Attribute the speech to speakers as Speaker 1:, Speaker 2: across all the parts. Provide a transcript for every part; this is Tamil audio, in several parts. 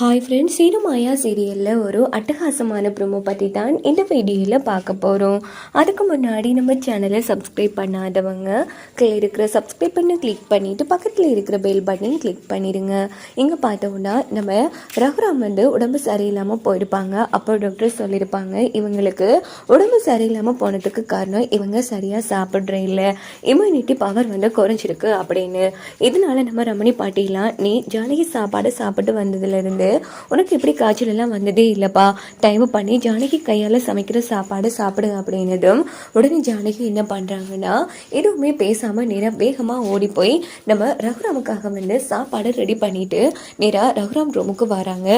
Speaker 1: ஹாய் ஃப்ரெண்ட்ஸ் சீனமாயா சீரியலில் ஒரு அட்டகாசமான ப்ரோமோ பற்றி தான் இந்த வீடியோவில் பார்க்க போகிறோம் அதுக்கு முன்னாடி நம்ம சேனலை சப்ஸ்கிரைப் பண்ணாதவங்க கீழே இருக்கிற சப்ஸ்கிரைப் பண்ணி கிளிக் பண்ணிவிட்டு பக்கத்தில் இருக்கிற பெல் பட்டன் கிளிக் பண்ணிடுங்க. இங்கே பார்த்தோம்னா நம்ம ரகுராம் வந்து உடம்பு சரியில்லாமல் போயிருப்பாங்க. அப்போ டாக்டர் சொல்லியிருப்பாங்க இவங்களுக்கு உடம்பு சரியில்லாமல் போனதுக்கு காரணம் இவங்க சரியாக சாப்பிட்ற இல்லை. இம்யூனிட்டி பவர் வந்து குறைஞ்சிருக்கு அப்படின்னு. இதனால நம்ம ரமணி பாட்டிலாம் நீ ஜானகி சாப்பாடு சாப்பிட்டு வந்ததுலேருந்து உனக்கு எப்படி காய்ச்சல் எல்லாம் வந்ததே இல்லைப்பா? டைம் பண்ணி ஜானகி கையால் சமைக்கிற சாப்பாடு சாப்பிடு அப்படின்னதும் உடனே ஜானகி என்ன பண்ணுறாங்கன்னா எதுவுமே பேசாமல் நேராக வேகமாக ஓடி போய் நம்ம ரகுராமுக்காக வந்து சாப்பாடு ரெடி பண்ணிட்டு நேராக ரகுராம் ரூமுக்கு வராங்க.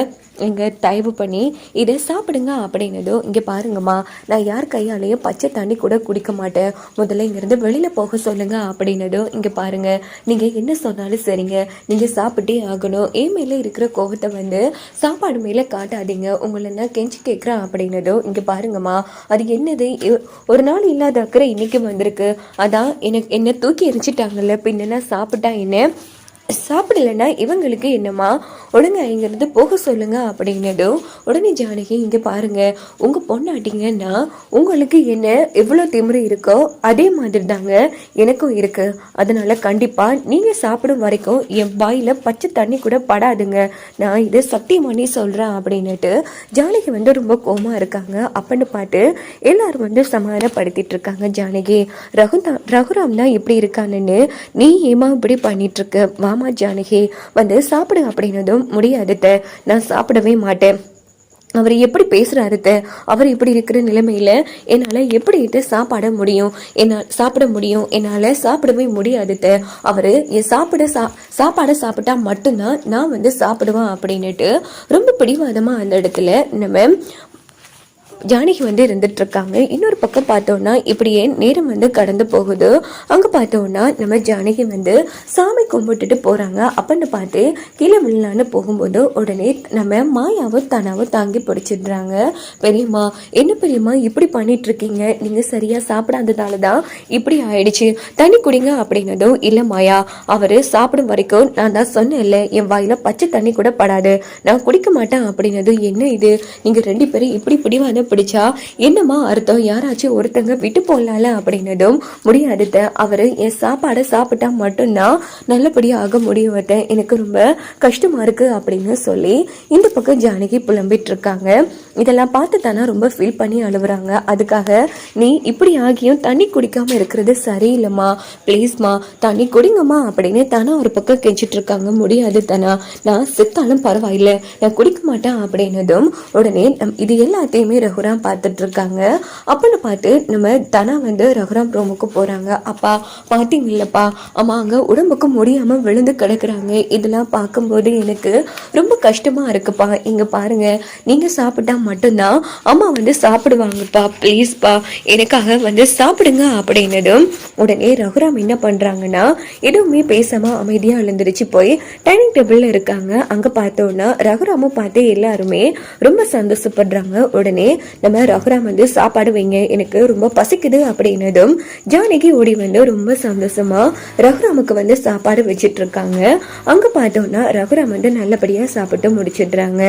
Speaker 1: இங்கே தயவு பண்ணி இதை சாப்பிடுங்க அப்படின்னதும் இங்கே பாருங்கம்மா நான் யார் கையாலேயும் பச்சை தண்ணி கூட குடிக்க மாட்டேன். முதல்ல இங்கேருந்து வெளியில் போக சொல்லுங்க அப்படின்னதும் இங்கே பாருங்க நீங்கள் என்ன சொன்னாலும் சரிங்க. நீங்கள் சாப்பிட்டே ஆகணும். என் மேலே இருக்கிற கோபத்தை வந்து சாப்பாடு மேலே காட்டாதீங்க. உங்களை நான் கெஞ்சி கேட்குறேன் அப்படின்னதோ இங்கே பாருங்கம்மா அது என்னது? ஒரு நாள் இல்லாத அக்கறை இன்னைக்கு வந்திருக்கு. அதான் எனக்கு என்ன தூக்கி எரிச்சிட்டாங்கல்ல பின்ன நான் சாப்பிட்டா என்ன? சாப்பிடலன்னா இவங்களுக்கு என்னம்மா? ஒழுங்கா இங்கேருந்து போக சொல்லுங்க அப்படின்னதும் உடனே ஜானகி இங்கே பாருங்க உங்கள் பொண்ணாட்டிங்கன்னா உங்களுக்கு என்ன எவ்வளோ திமிரு இருக்கோ அதே மாதிரி தாங்க எனக்கும் இருக்கு. அதனால கண்டிப்பா நீங்கள் சாப்பிடும் வரைக்கும் என் வாயில் பச்சை தண்ணி கூட படாதுங்க. நான் இதை சத்தியம் பண்ணி சொல்கிறேன் அப்படின்னுட்டு ஜானகி வந்து ரொம்ப கோமா இருக்காங்க. அப்படின்னு பாட்டு எல்லாரும் வந்து சமாதானப்படுத்திட்டு இருக்காங்க ஜானகி. ரகுதா ரகுராம் தான் இப்படி இருக்கானுன்னு நீ ஏமா இப்படி பண்ணிட்டு இருக்க வாமா ஜானகி. வந்து சாப்பிடு அப்படின்னதும் முடியாதுத்த நான் சாப்பிடவே மாட்டேன். அவர் எப்படி பேசுறாரு அவர் இப்படி இருக்கிற நிலைமையில என்னால் எப்படி இதை சாப்பாட முடியும்? என்னால் சாப்பிட முடியும். என்னால் சாப்பிடவே முடியாது அவர் என் சாப்பிட சா சாப்பாடை சாப்பிட்டா மட்டும்தான் நான் வந்து சாப்பிடுவேன் அப்படின்னுட்டு ரொம்ப பிடிவாதமாக அந்த இடத்துல நம்ம ஜானகி வந்து இருந்துட்டு இருக்காங்க இன்னொரு பக்கம் பார்த்தோன்னா இப்படியே நேரம் வந்து கடந்து போகுது. அங்கே பார்த்தோன்னா நம்ம ஜானகி வந்து சாமி கும்பிட்டுட்டு போகிறாங்க அப்படின்னு பார்த்து கீழே விழலான்னு போகும்போது உடனே நம்ம மாயாவும் தனாவும் தாங்கி பிடிச்சிடுறாங்க. பெரியம்மா என்ன பெரியம்மா இப்படி பண்ணிட்டு இருக்கீங்க நீங்கள் சரியாக சாப்பிடாததால தான் இப்படி ஆயிடுச்சு. தண்ணி குடிங்க அப்படின்னதும் இல்லை மாயா அவர் சாப்பிடும் வரைக்கும் நான் தான் சொன்னேன்ல என் வாயில் பச்சை தண்ணி கூட படாது. நான் குடிக்க மாட்டேன் அப்படின்னதும் என்ன இது? நீங்கள் ரெண்டு பேரும் இப்படி பிடிவாத பிடிச்சா? என்னம்மா அர்த்தம்? யாராச்சும் ஒருத்தங்க விட்டு போடலாம்ல அப்படின்னதும் முடியாதுத்த. அவர் என் சாப்பாடை சாப்பிட்டா மட்டும்தான் நல்லபடியாக ஆக முடியும் எனக்கு ரொம்ப கஷ்டமா இருக்கு அப்படின்னு சொல்லி இந்த பக்கம் ஜானகி புலம்பிட்டு இருக்காங்க. இதெல்லாம் பார்த்து தானே ரொம்ப ஃபீல் பண்ணி அழுவுறாங்க. அதுக்காக நீ இப்படி ஆகியும் தண்ணி குடிக்காம இருக்கிறது சரியில்லைம்மா. ப்ளீஸ்மா தண்ணி குடிங்கம்மா அப்படின்னு தானே ஒரு பக்கம் கெஞ்சிட்டு இருக்காங்க. முடியாது தானா. நான் செத்தாலும் பரவாயில்ல. நான் குடிக்க மாட்டேன் அப்படின்னதும் உடனே இது எல்லாத்தையுமே ரகுராம் பார்த்துட்டு இருக்காங்க. அப்படின்னு பார்த்து நம்ம தனா வந்து ரகுராம் ரூமுக்கு போறாங்க. அப்பா பாத்தீங்கல்லப்பா அம்மா அங்க உடம்புக்கு முடியாம விழுந்து கிடக்குறாங்க. இதெல்லாம் பார்க்கும்போது எனக்கு ரொம்ப கஷ்டமா இருக்குப்பா. இங்க பாருங்க. நீங்க சாப்பிட்டா மட்டும்தான் அம்மா வந்து சாப்பிடுவாங்கப்பா ப்ளீஸ்ப்பா எனக்காக வந்து சாப்பிடுங்க அப்படின்னதும் உடனே ரகுராம் என்ன பண்ணுறாங்கன்னா எதுவுமே பேசாமல் அமைதியாக எழுந்திருச்சு போய் டைனிங் டேபிளில் இருக்காங்க. அங்கே பார்த்தோன்னா ரகுராமும் பார்த்து எல்லாருமே ரொம்ப சந்தோஷப்படுறாங்க. உடனே நம்ம ரகுராம் வந்து சாப்பாடு வைங்க எனக்கு ரொம்ப பசிக்குது அப்படின்னதும் ஜானகி ஓடி வந்து ரொம்ப சந்தோஷமா ரகுராமுக்கு வந்து சாப்பாடு வச்சுட்டு இருக்காங்க. அங்கே பார்த்தோன்னா ரகுராம் வந்து நல்லபடியாக சாப்பிட்டு முடிச்சிடுறாங்க.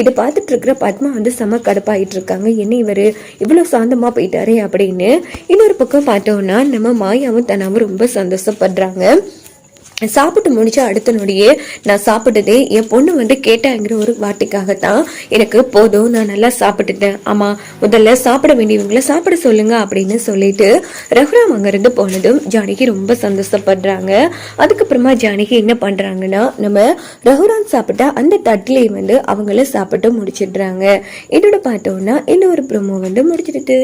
Speaker 1: இது பார்த்துட்டு இருக்கிற பத்மா வந்து செம கடுப்பாயிட்டு இருக்காங்க என்ன இவரு? இவ்வளவு சாந்தமா போயிட்டாரே அப்படின்னு இன்னொரு பக்கம் பார்த்தோம்னா நம்ம மாயாவும் தனாவும் ரொம்ப சந்தோஷப்படுறாங்க. சாப்பிட்டு முடிச்ச அடுத்த நொடியே நான் சாப்பிட்டதே என் பொண்ணு வந்து கேட்டாங்கிற ஒரு வார்த்தைக்காகத்தான் எனக்கு போதும் நான் நல்லா சாப்பிட்டுட்டேன். ஆமா முதல்ல சாப்பிட வேண்டியவங்கள சாப்பிட சொல்லுங்க அப்படின்னு சொல்லிட்டு ரகுராம் அங்கிருந்து போனதும் ஜானகி ரொம்ப சந்தோஷப்படுறாங்க. அதுக்கப்புறமா ஜானகி என்ன பண்றாங்கன்னா நம்ம ரகுராம் சாப்பிட்டா அந்த தட்டிலேயே வந்து அவங்கள சாப்பிட்டு முடிச்சிடுறாங்க. இதோட பார்த்தோம்னா இன்னொரு ப்ரோமோ வந்து முடிச்சிடுது